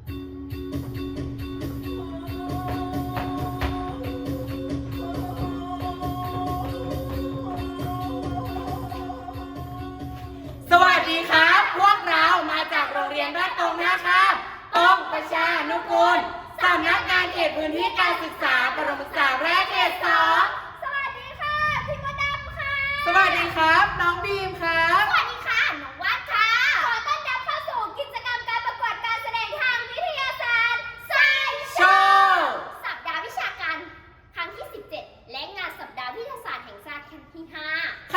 สวัสดีครับ พวกเรามาจากโรงเรียนบ้านตรงนะคะตรงประชานุกูลสำนักงานเขตพื้นที่การศึกษาประถมศึกษาแรกเขตสองสวัสดีค่ะพี่มดดำค่ะ สวัสดีครับ น้องบีมค่ะ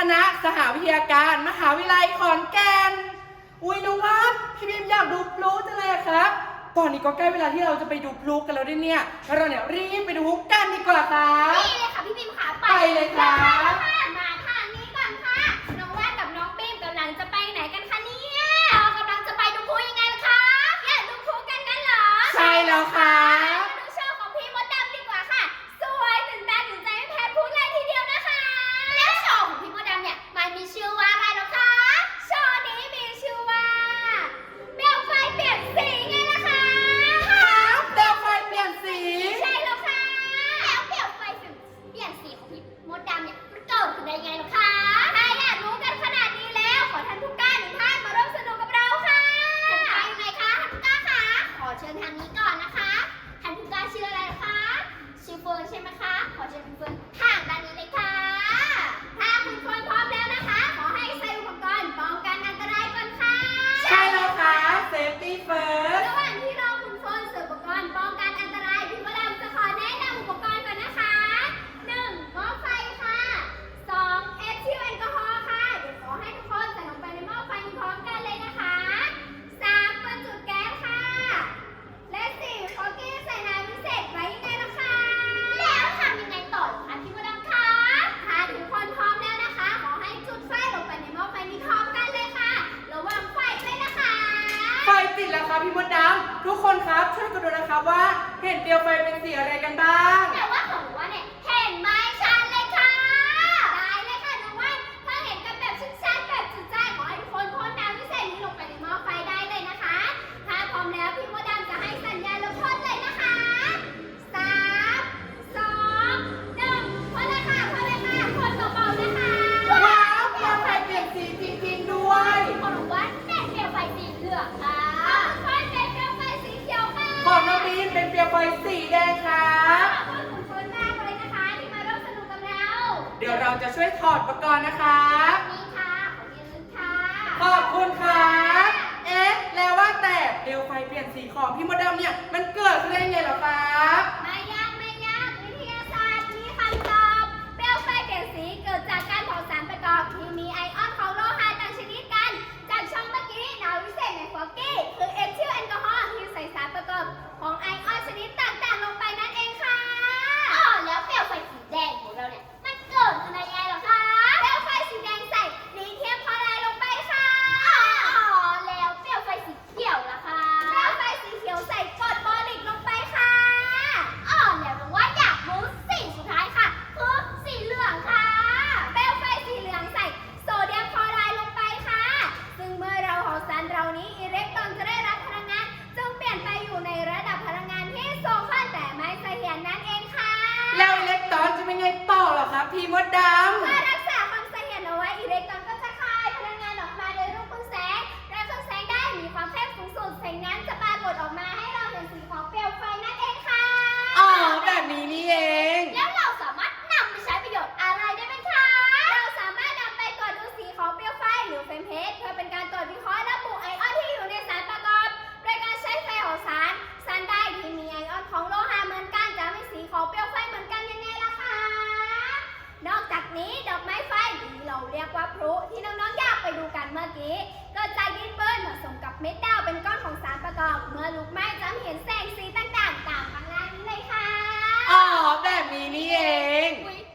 คณะสหวิทยาการ มหาวิทยาลัยขอนแก่น อุ้ยน้องวัดพี่พิมอยากดูพลุจังเลยอะครับ ตอนนี้ก็ใกล้เวลาที่เราจะไปดูพลุกันแล้วด้วยเนี่ยแล้วเราเนี่ยรีบไปดูกันดีกว่าครับ นี่เลยค่ะพี่พิมค่ะ ไปเลยครับ พี่มดดำทุกคนครับช่วยกันดูนะครับว่าเห็นเปลวไฟเป็นสีอะไรกันบ้าง ยสีแดงครับขอบคุณคุณแม่เลยนะคะที่มาร่วมสนุกกับเราเดี๋ยวเราจะช่วยถอดอุปกรณ์นะคะนี่ค่ะขอบคุณครับ เอ๊ะ แล้วว่าแต่เปลวไฟเปลี่ยนสีของพี่มดดำเนี่ย มันเกิดขึ้นได้ไงหรอครับ พี่มดดา เรียกว่าพลุที่น้องๆอยากไปดูกันเมื่อกี้เกิดจากดินปืนผสมกับเม็ดดาวเป็นก้อนของสารประกอบ เมื่อลุกไหม้จะเห็นแสงสีต่างๆตามข้างล่างนี้เลยค่ะอ๋อแบบนี้นี่เอง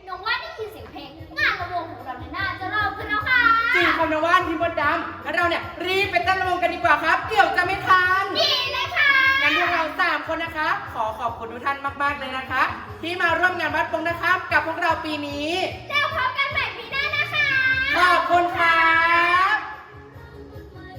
น้องว่านี่คือเสียงเพลงงานระวงของเราในหน้าจะเริ่มขึ้นแล้วค่ะจริงคำนว่านที่มดดำแล้นเราเนี่ยรีบไปตั้งระวงกันดีกว่าครับ เกี่ยวจะไม่ทัน ดีเลยค่ะ งั้นพวกเราสามคนนะคะ ขอขอบคุณทุกท่านมาก ๆ เลยนะคะ ที่มาร่วมงานวัดปงนะครับ กับพวกเราปีนี้เจ้าพบกันใหม่ปี ขอบคุณค่ะ